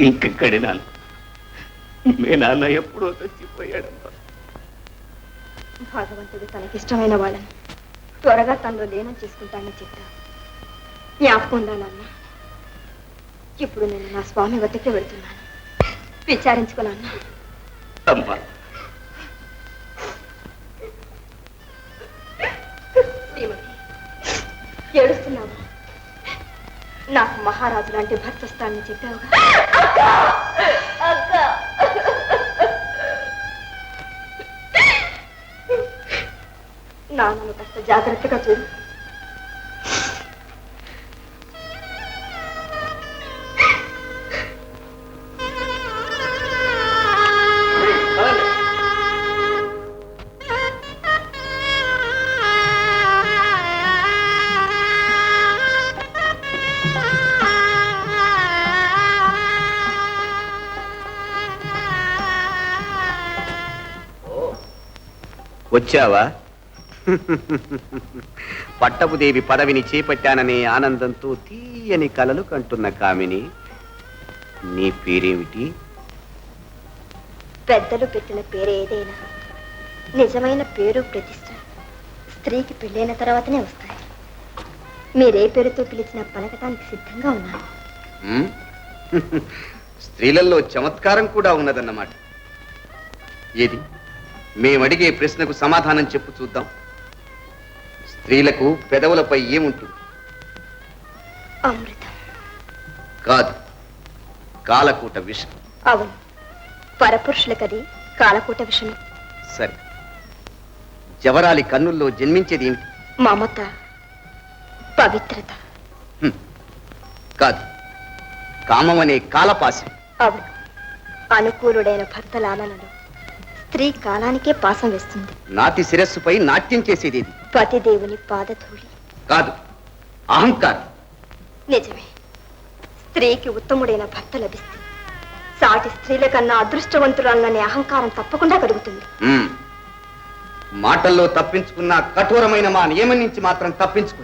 ఇంకెక్కడి నాన్న మీ నాన్న ఎప్పుడో చచ్చిపోయాడమ్మా భగవంతుడు తనకిష్టమైన వాళ్ళని త్వరగా తనలో లీనం చేసుకుంటానని చెప్పా జ్ఞాపకం నాన్న? ఇప్పుడు నేను నా స్వామి వద్దకే వెళ్తున్నాను. విచారించుకున్నాను. అమ్మా. ఏడుస్తున్నావా? నాకు మహారాజు లాంటి భర్త వస్తానని చెప్పావుగా. నాన్నను కాస్త జాగ్రత్తగా చూడు. వచ్చావా? పట్టపుదేవి పదవిని చేపట్టాననే ఆనందంతో తీయని కలలు కంటున్న కామిని నీ పేరేమిటి? పెద్దలు పెట్టిన పేరు ఏదైనా నిజమైన పేరు ప్రతిష్ట స్త్రీకి పెళ్ళైన తర్వాతనే వస్తాయి. మీరే పేరుతో పిలిచినా పలకటానికి సిద్ధంగా ఉన్నాను ఉమ్? స్త్రీలలో చమత్కారం కూడా ఉన్నదన్నమాట. ఏది? మేమడిగే ప్రశ్నకు సమాధానం చెప్పు చూద్దాం. స్త్రీలకు పెదవులపై ఏముంటుంది? అమృతం. కాదు కాలకూట విషం. అవును. పరపురుషులకది కాలకూట విషయం సరే. జవరాలి కన్నుల్లో జన్మించేది ఏమిటి? మమత పవిత్రత. హ్మ్. కాదు కామం అనే కాలపాశం. అవును. అనుకూలుడైన భర్త లాలనలో స్త్రీ కాలానికే పాసం వేస్తుంది. నాతి శిరస్సుపై నాట్యం చేసేది ఏది పతిదేవుని పాదధూళి. కాదు అహంకారం. నిజమే. స్త్రీకి ఉత్తముడైన భర్త లభిస్తే సాటి స్త్రీల కన్నా అదృష్టవంతురాలనే అహంకారం తప్పకుండా కలుగుతుంది. మ్మ్. మాటల్లో తప్పించుకున్న కఠోరమైన మా నియమం నుంచి మాత్రం తప్పించుకో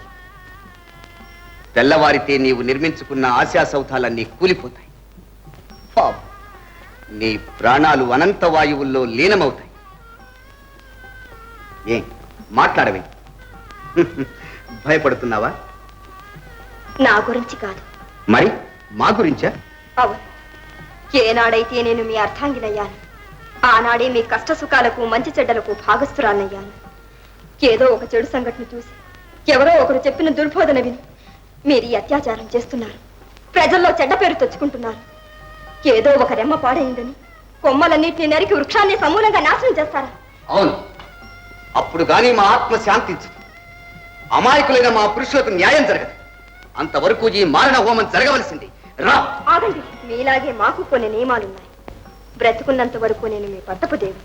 తెల్లవారితే నీవు నిర్మించుకున్న ఆశా సౌధాలన్నీ కూలిపోతాయి. నీ ప్రాణాలు అనంత వాయువుల్లో లీనమవుతాయి. ఏం మాట్లాడవే. భయపడుతున్నావా? నా గురించి కాదు. మరి మా గురించా? అవును. ఏనాడైతే నేను మీ అర్థాంగినయ్యాను ఆనాడే మీ కష్ట సుఖాలకు మంచి చెడ్డలకు భాగస్థురాలయ్యాను. ఏదో ఒక చెడు సంఘటన చూసి ఎవరో ఒకరు చెప్పిన దుర్బోధన విని మీరు ఈ అత్యాచారం చేస్తున్నారు. ప్రజల్లో చెడ్డ పేరు తెచ్చుకుంటున్నారు. ఏదో ఒక రెమ్మ పాడైందని కొమ్మలన్నింటినీ నరికి వృక్షాన్ని సమూలంగా నాశనం చేస్తారా? అవును. అప్పుడు గాని మా ఆత్మ శాంతించదు. అమాయకులైన మా పురుషులకు న్యాయం జరగదు. అంతవరకు ఈ మారణ హోమం జరగవలసింది. రా. ఆగండి. మీలాగే మాకు కొన్ని నియమాలున్నాయి. బ్రతుకున్నంత వరకు నేను మీ పట్టపు దేవి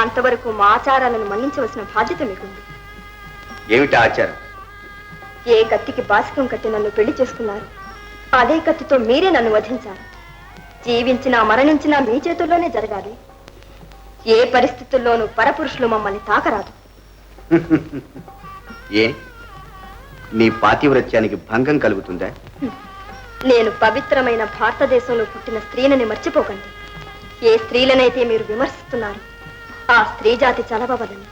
అంతవరకు మా ఆచారాలను మన్నించవలసిన బాధ్యత మీకుంది. ఏమిటి ఆచారం? ఏ కత్తికి బాసికం కట్టి నన్ను పెళ్ళి చేసుకున్నారు అదే కత్తితో మీరే నన్ను వధించారు. జీవించినా మరణించినా మీ చేతుల్లోనే జరగాలి. ఏ పరిస్థితుల్లోనూ పరపురుషులు మమ్మల్ని తాకరాదు. ఏ? నీ పాతివ్రత్యానికి భంగం కలుగుతుందా? నేను పవిత్రమైన భారతదేశంలో పుట్టిన స్త్రీలని మర్చిపోకండి. ఏ స్త్రీలనైతే మీరు విమర్శిస్తున్నారు ఆ స్త్రీ జాతి చలవవలని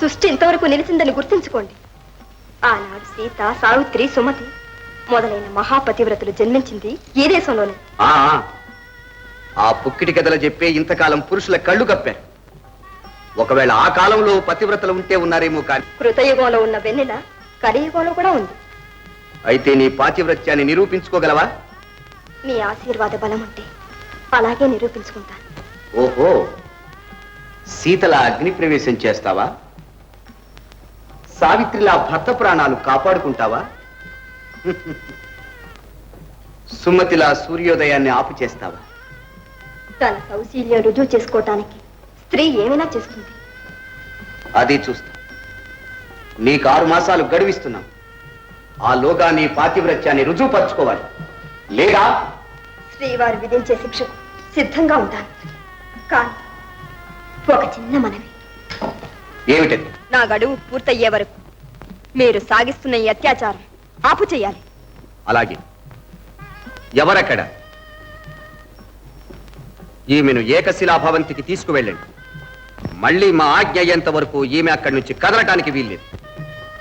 సృష్టి ఇంతవరకు నిలిచిందని గుర్తుంచుకోండి. ఆనాడు సీత సావిత్రి సుమతి మొదలైన మహాపతివ్రతలు జన్మించింది ఈ దేశంలోనే. ఆ పుక్కిటి కథలు చెప్పే ఇంతకాలం పురుషుల కళ్ళు కప్పారు. ఒకవేళ ఆ కాలంలో పతివ్రతలు ఉంటే ఉన్నారేమో కానీ. కృతయుగంలో ఉన్న వెన్నెల కలియుగంలో కూడా ఉంది. అయితే నీ పాతివ్రత్యాన్ని నిరూపించుకోగలవా? మీ ఆశీర్వాద బలం ఉంటే అలాగే నిరూపించుకుంటాను. ఓహో శీతల అగ్ని ప్రవేశం చేస్తావా? సావిత్రిలా భర్త ప్రాణాలు కాపాడుకుంటావా? సుమతిలా సూర్యోదయాన్ని ఆపు చేస్తావా తన సౌశీల్యం రుజువు చేసుకోవటానికి స్త్రీ ఏమైనా చేస్తుంది అది చూస్తా. నీకు ఆరు మాసాలు గడువిస్తున్నాం. ఆ లోగా నీ పాతివ్రత్యాన్ని రుజువుపరచుకోవాలి లేదా? శ్రీవారు విధించే శిక్షకు సిద్ధంగా ఉంటాను కానీ ఒక చిన్న మనవి. ఏమిటది నా గడువు పూర్తయ్యే వరకు మీరు సాగిస్తున్న ఈ అత్యాచారం ఆపు చేయాలి అలాగే. ఎవరక్కడ? ఈమెను ఏకశిలాభవంతికి తీసుకువెళ్ళండి. మళ్ళీ మా ఆజ్ఞ అయ్యేంత వరకు ఈమె అక్కడి నుంచి కదలటానికి వీల్లేదు.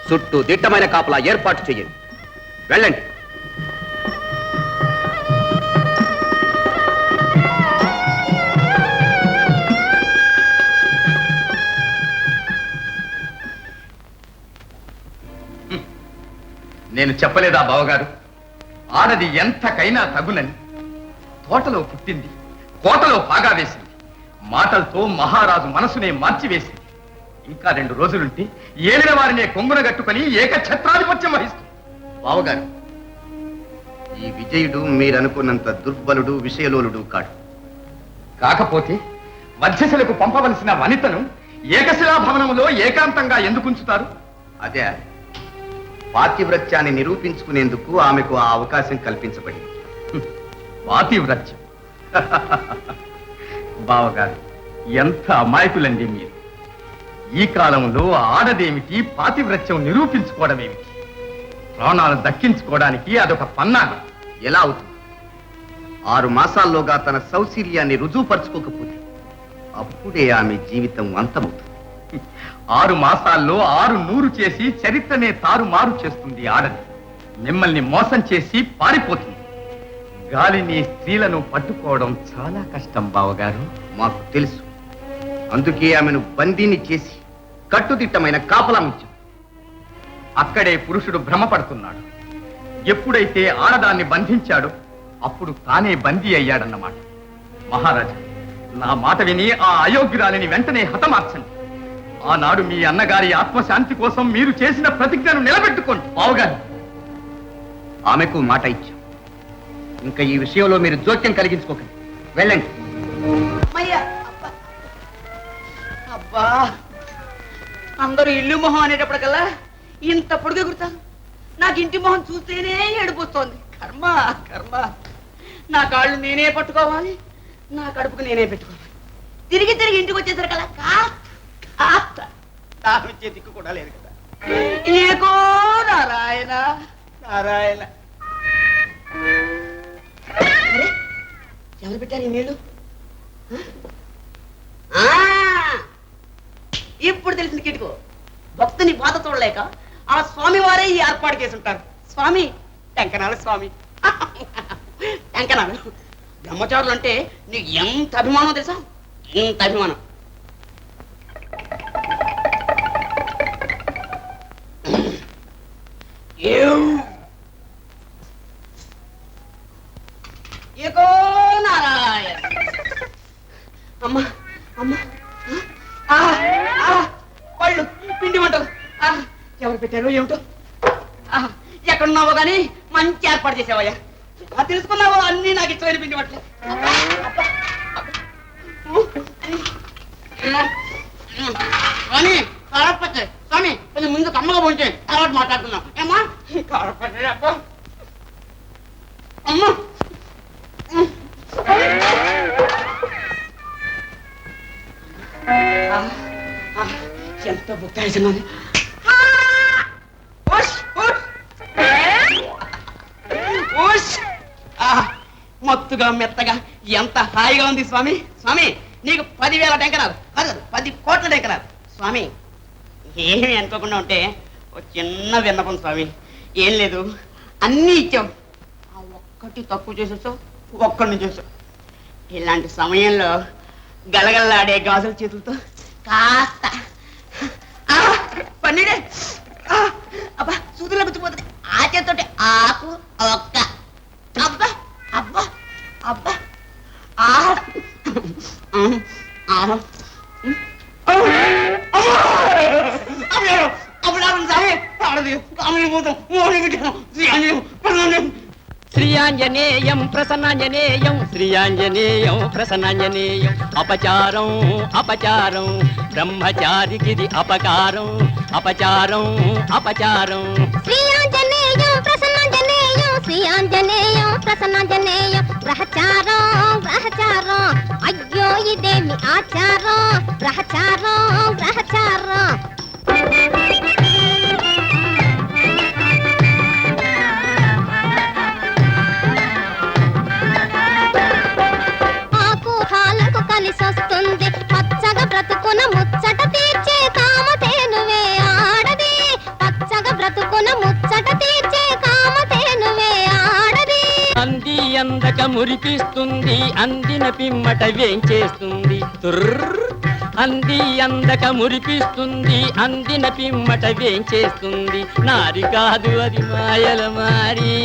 చుట్టూ దిట్టమైన కాపలా ఏర్పాటు చేయండి. వెళ్ళండి. నేను చెప్పలేదా బావగారు? ఆడది ఎంతకైనా తగునని తోటలో పుట్టింది. కోటలో పాగా వేసింది మాటలతో మహారాజు మనసునే మార్చివేసింది ఇంకా రెండు రోజులుంటే ఏలిన వారినే కొంగున గట్టుకొని ఏకఛత్రాధిపత్యం వహిస్తుంది బావగారు ఈ విజయుడు మీరనుకున్నంత దుర్బలుడు విషయలోలుడు కాడు. కాకపోతే మధ్యశలకు పంపవలసిన వనితను ఏకశిలా భవనంలో ఏకాంతంగా ఎందుకు ఉంచుతారు? అదే పాతివ్రత్యాన్ని నిరూపించుకునేందుకు ఆమెకు ఆ అవకాశం కల్పించబడింది. పాతివ్రత్యం. బావగారు ఎంత అమాయకులండి మీరు. ఈ కాలంలో ఆడదేమిటి పాతివ్రత్యం నిరూపించుకోవడమేమిటి? ప్రాణాలు దక్కించుకోవడానికి అదొక పన్నాగం. ఎలా అవుతుంది? ఆరు మాసాల్లోగా తన సౌశీల్యాన్ని రుజువుపరచుకోకపోతే అప్పుడే ఆమె జీవితం అంతమవుతుంది. ఆరు మాసాల్లో ఆరు నూరు చేసి చరిత్రనే తారుమారు చేస్తుంది ఆడది. మిమ్మల్ని మోసం చేసి పారిపోతుంది. గాలిని స్త్రీలను పట్టుకోవడం చాలా కష్టం బావగారు. మాకు తెలుసు. అందుకే ఆమెను బందీని చేసి కట్టుదిట్టమైన కాపలా అక్కడే పురుషుడు భ్రమపడుతున్నాడు. ఎప్పుడైతే ఆడదాన్ని బంధించాడో అప్పుడు తానే బందీ అయ్యాడన్నమాట. మహారాజా నా మాట విని ఆ అయోగ్యురాలిని వెంటనే హతమార్చండి. ఆనాడు మీ అన్నగారి ఆత్మశాంతి కోసం మీరు చేసిన ప్రతిజ్ఞను నిలబెట్టుకోండి బావగారు. ఆమెకు మాట ఇచ్చాం. ఇంకా ఈ విషయంలో మీరు జోక్యం కలిగించుకోకండి. వెళ్ళండి. అబ్బా. అందరూ ఇల్లు మొహం అనేటప్పటికల్లా ఇంత పొడుగు ఎగురుతాను నాకు ఇంటి మొహం చూస్తేనే ఏడిపోతోంది కర్మ కర్మ. నా కాళ్ళు నేనే పట్టుకోవాలి నా కడుపుకు నేనే పెట్టుకోవాలి. తిరిగి తిరిగి ఇంటికి వచ్చేసరికల్లా కాస్త కాస్త దాహం వచ్చే దిక్కు కూడా లేదు కదా. ఏకో నారాయణ నారాయణ. ఎవరు పెట్టారు ఈ నీళ్ళు ఆ? ఇప్పుడు తెలిసింది కిటుకు? భక్తుని బాధ చూడలేక ఆ స్వామి వారే ఈ ఏర్పాటు చేసి ఉంటారు స్వామి టెంకనాలు స్వామి. టెంకనాలు. బ్రహ్మచారులు అంటే నీకు ఎంత అభిమానం తెలుసా? ఎంత అభిమానం? ఏకో! నారాయణ. అమ్మా అమ్మా. ఆ, పళ్ళు పిండి వంటలు. ఎవరు పెట్టారు ఏమిటో? ఆ, ఎక్కడున్నావో కానీ మంచి ఏర్పాటు చేసావయ్యా. ఆ, తెలుసుకున్నావో అన్ని నాకు ఇష్టమైన పిండి వంటలు. అబ్బా, ఎంత మత్తుగా మెత్తగా ఎంత హాయిగా ఉంది స్వామి. స్వామి నీకు పదివేల టెంకరాలు. కాదు పది కోట్ల టెంకరాలు. స్వామి ఏమి అనుకోకుండా ఉంటే ఒక చిన్న విన్నపం స్వామి. ఏం లేదు అన్నీ ఇచ్చావు. ఆ ఒక్కటి తక్కువ చేసేసావు ఒక్కడిని చేసావు ఇలాంటి సమయంలో గలగల్లాడే గాజుల చేతులతో కాస్త పన్నీరే. అబ్బా సూదులో గుచ్చిపోతుంది ఆ చేతితోటి ఆకు ఒక్క. అబ్బా అబ్బా అబ్బా. ఆ ఉమ్, శ్రీయాంజనేయం ప్రసన్నాంజనేయం శ్రీయాంజనేయం ప్రసన్నాంజనేయం. అపచారం అపచారం. బ్రహ్మచారికిది అపకారం. అపచారం అపచారం. శ్రీయాంజనేయం ప్రసన్నాంజనేయం శ్రీయాంజనేయం ప్రసన్నాంజనేయం. గ్రహచారం గ్రహచారం అయ్యో ఇదేమి ఆచారం? గ్రహచారం గ్రహచారం మురిపిస్తుంది అందిన పిమ్మట వేంచేస్తుంది అంది అందక మురిపిస్తుంది అందిన పిమ్మట వేంచేస్తుంది నారి కాదు అది మాయల మారి.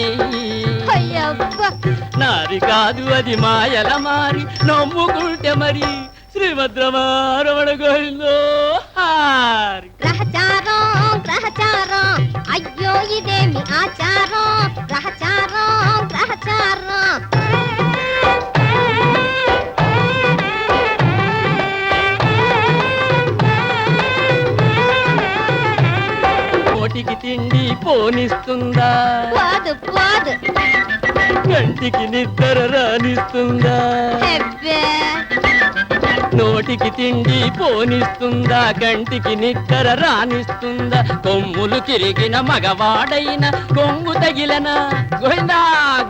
నారి కాదు అది మాయల మారి. నమ్ముకుంటే మరి శ్రీభద్రమారమణ గోవిందో గ్రహచారం గ్రహచారం అయ్యో ఇదేమి ఆచారం? గ్రహచారం పోనిస్తుందా పోదు పోదు కంటికి నిద్ర రానిస్తుందా? నోటికి తిండి పోనిస్తుందా? కంటికి నిక్కర రానిస్తుందా? కొమ్ములు తిరిగిన మగవాడైన కొమ్ము తగిలన గోవిందా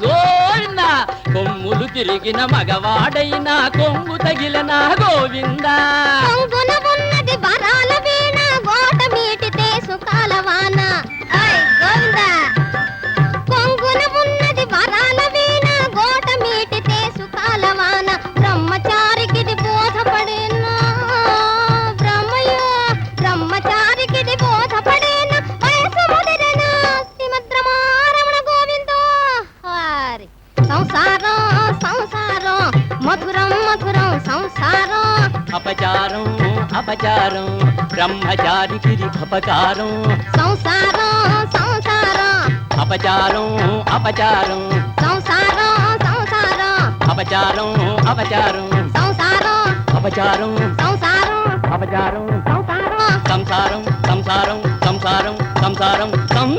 గోవిందా? కొమ్ములు తిరిగిన మగవాడైన కొమ్ము తగిలన గోవిందా? సుఖాల వాన గోవిందా. బ్రహ్మచారికిది అపకారం సంసారం సంసారం అపచారం అపచారం. సంసారం సంసారం అపచారం అపచారం. సంసారం అపచారం సంసారం అపచారం. సంసారం సంసారం సంసారం సంసారం సంసారం. సం